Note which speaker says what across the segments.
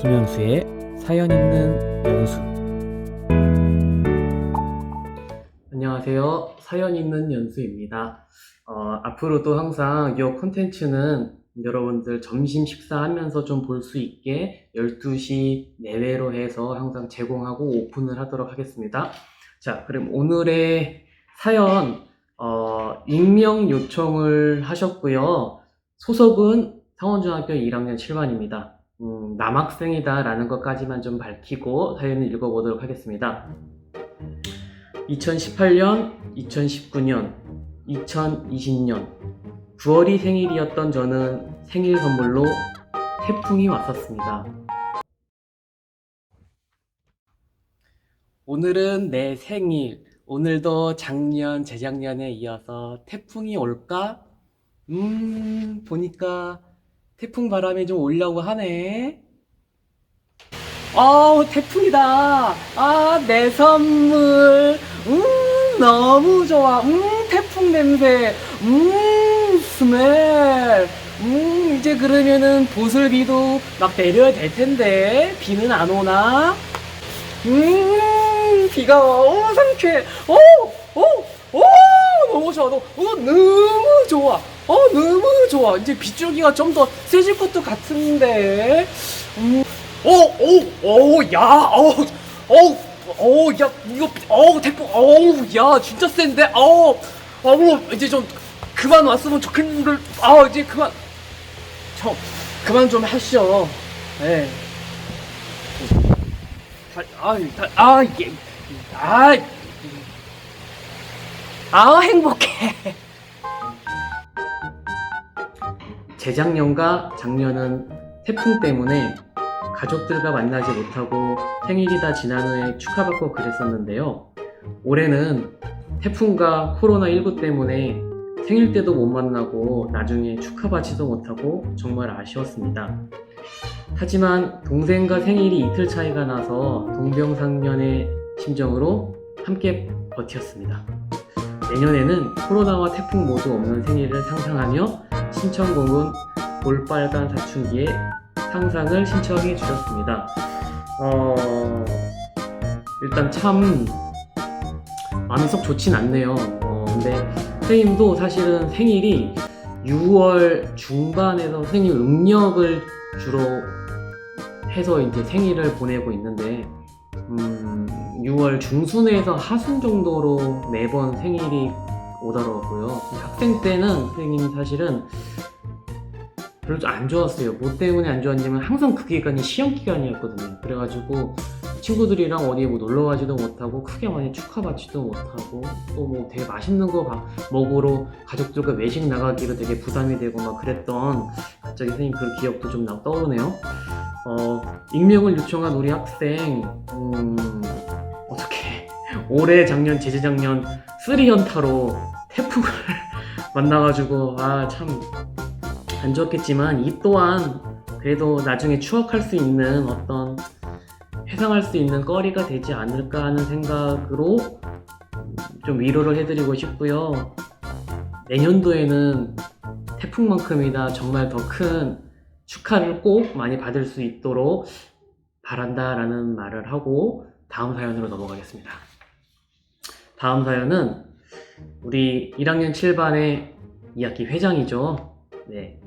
Speaker 1: 김현수의 사연 있는 연수. 안녕하세요. 사연 있는 연수입니다. 어, 앞으로도 항상 이 콘텐츠는 여러분들 점심 식사하면서 좀 볼 수 있게 12시 내외로 해서 항상 제공하고 오픈을 하도록 하겠습니다. 자, 그럼 오늘의 사연, 어, 익명 요청을 하셨고요. 소속은 상원중학교 1학년 7반입니다. 음, 남학생이다라는 것까지만 좀 밝히고 사연을 읽어보도록 하겠습니다. 2018년, 2019년, 2020년 9월이 생일이었던 저는 생일 선물로 태풍이 왔었습니다. 오늘은 내 생일. 오늘도 작년, 재작년에 이어서 태풍이 올까? 음, 보니까 태풍 바람이 좀 오려고 하네. 어우, 태풍이다. 아, 내 선물. 음, 너무 좋아. 음, 태풍 냄새. 음, 스멜. 음, 이제 그러면은 보슬비도 막 내려야 될 텐데. 비는 안 오나? 음, 비가 와. 오, 상쾌해. 오, 오, 오, 너무 좋아. 너, 어, 너무 좋아. 어, 너무 좋아. 이제 빗줄기가 좀 더 세질 것도 같은데. 음, 오, 오, 오, 야, 오, 오, 오, 야, 이거, 오, 태풍, 오, 야, 진짜 센데, 오, 오, 이제 좀 그만 왔으면 좋겠는데, 아, 이제 그만, 저, 그만 좀 하시죠. 예. 다, 아, 다, 아, 이게, 아, 아, 행복해. 재작년과 작년은 태풍 때문에 가족들과 만나지 못하고 생일이 다 지난 후에 축하받고 그랬었는데요. 올해는 태풍과 코로나19 때문에 생일 때도 못 만나고 나중에 축하받지도 못하고 정말 아쉬웠습니다. 하지만 동생과 생일이 이틀 차이가 나서 동병상련의 심정으로 함께 버텼습니다. 내년에는 코로나와 태풍 모두 없는 생일을 상상하며 신청곡은 볼빨간 사춘기에 상상을 신청해 주셨습니다. 어, 일단 참 마음이 썩 좋진 않네요. 어, 근데 선생님도 사실은 생일이 6월 중반에서 선생님 음력을 주로 해서 이제 생일을 보내고 있는데 음, 6월 중순에서 하순 정도로 매번 생일이 오더라고요. 학생 때는 선생님이 사실은 별로 안 좋았어요. 뭐 때문에 안 좋았냐면 항상 그 기간이 시험 기간이었거든요. 그래가지고 친구들이랑 어디 뭐 놀러 가지도 못하고 크게 많이 축하받지도 못하고 또 뭐 되게 맛있는 거막 먹으러 가족들과 외식 나가기로 되게 부담이 되고 막 그랬던 갑자기 선생님 그 기억도 좀 나- 떠오르네요. 어, 익명을 요청한 우리 학생 음, 올해 작년 재재작년 쓰리연타로 태풍을 만나가지고 아 참 안 좋았겠지만 이 또한 그래도 나중에 추억할 수 있는 어떤 회상할 수 있는 거리가 되지 않을까 하는 생각으로 좀 위로를 해드리고 싶고요. 내년도에는 태풍만큼이나 정말 더 큰 축하를 꼭 많이 받을 수 있도록 바란다라는 말을 하고 다음 사연으로 넘어가겠습니다. 다음 사연은 우리 1학년 7반의 2학기 회장이죠. 네.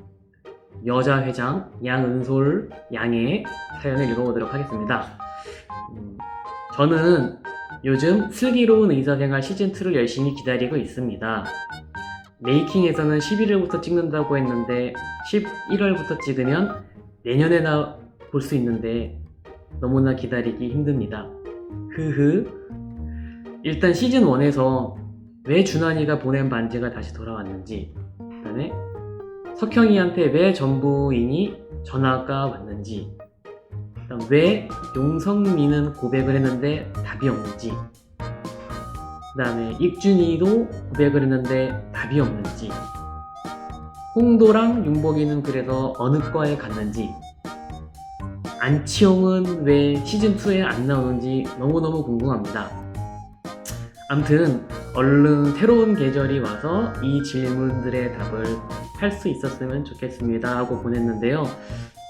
Speaker 1: 여자 회장 양은솔 양의 사연을 읽어보도록 하겠습니다. 음, 저는 요즘 슬기로운 의사생활 시즌2를 열심히 기다리고 있습니다. 메이킹에서는 11월부터 찍는다고 했는데 11월부터 찍으면 내년에 나 볼 수 있는데 너무나 기다리기 힘듭니다. 흐흐. 일단 시즌 1에서 왜 준환이가 보낸 반지가 다시 돌아왔는지, 그 다음에 석형이한테 왜 전부인이 전화가 왔는지, 그다음 왜 용성민은 고백을 했는데 답이 없는지, 그 다음에 익준이도 고백을 했는데 답이 없는지, 홍도랑 윤복이는 그래서 어느 과에 갔는지, 안치홍은 왜 시즌2에 안 나오는지 너무너무 궁금합니다. 암튼, 얼른 새로운 계절이 와서 이 질문들의 답을 할 수 있었으면 좋겠습니다. 하고 보냈는데요.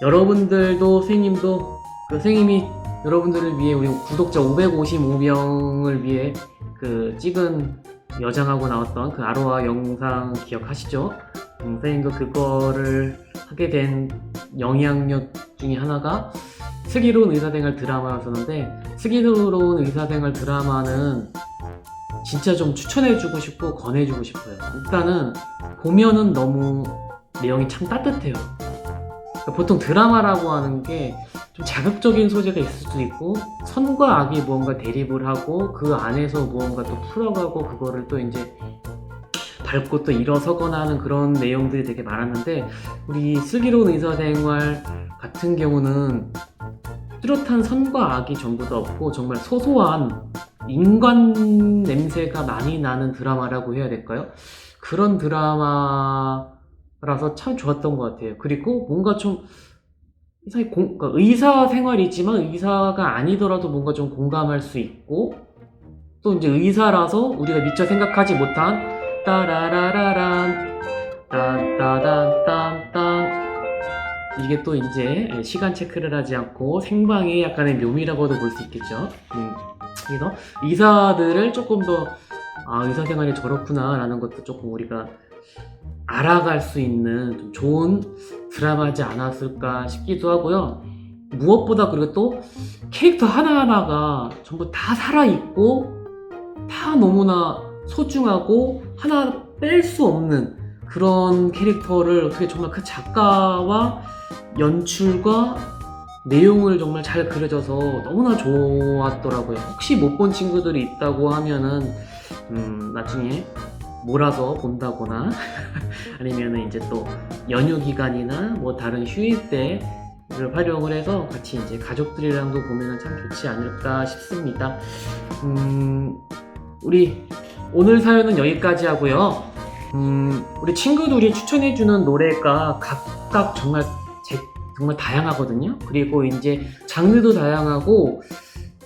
Speaker 1: 여러분들도 선생님도 그 선생님이 여러분들을 위해 우리 구독자 555명을 위해 그 찍은 여장하고 나왔던 그 아로하 영상 기억하시죠? 음, 선생님도 그거를 하게 된 영향력 중에 하나가 슬기로운 의사생활 드라마였었는데 슬기로운 의사생활 드라마는 진짜 좀 추천해주고 싶고 권해주고 싶어요. 일단은 보면은 너무 내용이 참 따뜻해요. 그러니까 보통 드라마라고 하는 게 좀 자극적인 소재가 있을 수도 있고 선과 악이 무언가 대립을 하고 그 안에서 무언가 또 풀어가고 그거를 또 이제 밟고 또 일어서거나 하는 그런 내용들이 되게 많았는데 우리 슬기로운 의사생활 같은 경우는 뚜렷한 선과 악이 전부 다 없고 정말 소소한 인간 냄새가 많이 나는 드라마라고 해야 될까요? 그런 드라마라서 참 좋았던 것 같아요. 그리고 뭔가 좀 이상하게 공- 그러니까 의사 생활이지만 의사가 아니더라도 뭔가 좀 공감할 수 있고 또 이제 의사라서 우리가 미처 생각하지 못한 따라라라란 딴따단딴딴 이게 또 이제 시간 체크를 하지 않고 생방의 약간의 묘미라고도 볼 수 있겠죠. 음, 그래서 의사들을 조금 더 아, 의사 생활이 저렇구나 라는 것도 조금 우리가 알아갈 수 있는 좀 좋은 드라마지 않았을까 싶기도 하고요. 무엇보다 그리고 또 캐릭터 하나하나가 전부 다 살아있고 다 너무나 소중하고 하나 뺄 수 없는 그런 캐릭터를 어떻게 정말 그 작가와 연출과 내용을 정말 잘 그려져서 너무나 좋았더라고요. 혹시 못 본 친구들이 있다고 하면은 음, 나중에 몰아서 본다거나 아니면은 이제 또 연휴 기간이나 뭐 다른 휴일 때를 활용을 해서 같이 이제 가족들이랑도 보면은 참 좋지 않을까 싶습니다. 음, 우리 오늘 사연은 여기까지 하고요. 음, 우리 친구들이 추천해주는 노래가 각각 정말 제, 정말 다양하거든요. 그리고 이제 장르도 다양하고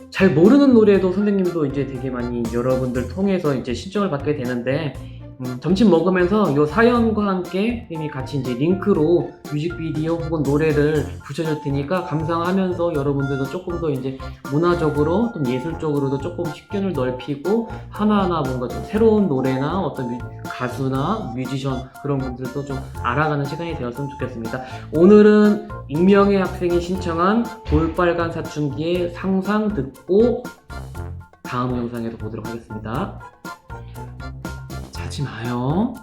Speaker 1: 잘 모르는 노래도 선생님도 이제 되게 많이 여러분들 통해서 이제 신청을 받게 되는데 음, 점심 먹으면서 이 사연과 함께 선생님이 같이 이제 링크로 뮤직비디오 혹은 노래를 붙여줄 테니까 감상하면서 여러분들도 조금 더 이제 문화적으로 또 예술적으로도 조금 식견을 넓히고 하나하나 뭔가 좀 새로운 노래나 어떤 뮤- 가수나 뮤지션 그런 분들도 좀 알아가는 시간이 되었으면 좋겠습니다. 오늘은 익명의 학생이 신청한 볼빨간 사춘기의 상상 듣고 다음 영상에도 보도록 하겠습니다. 자지 마요.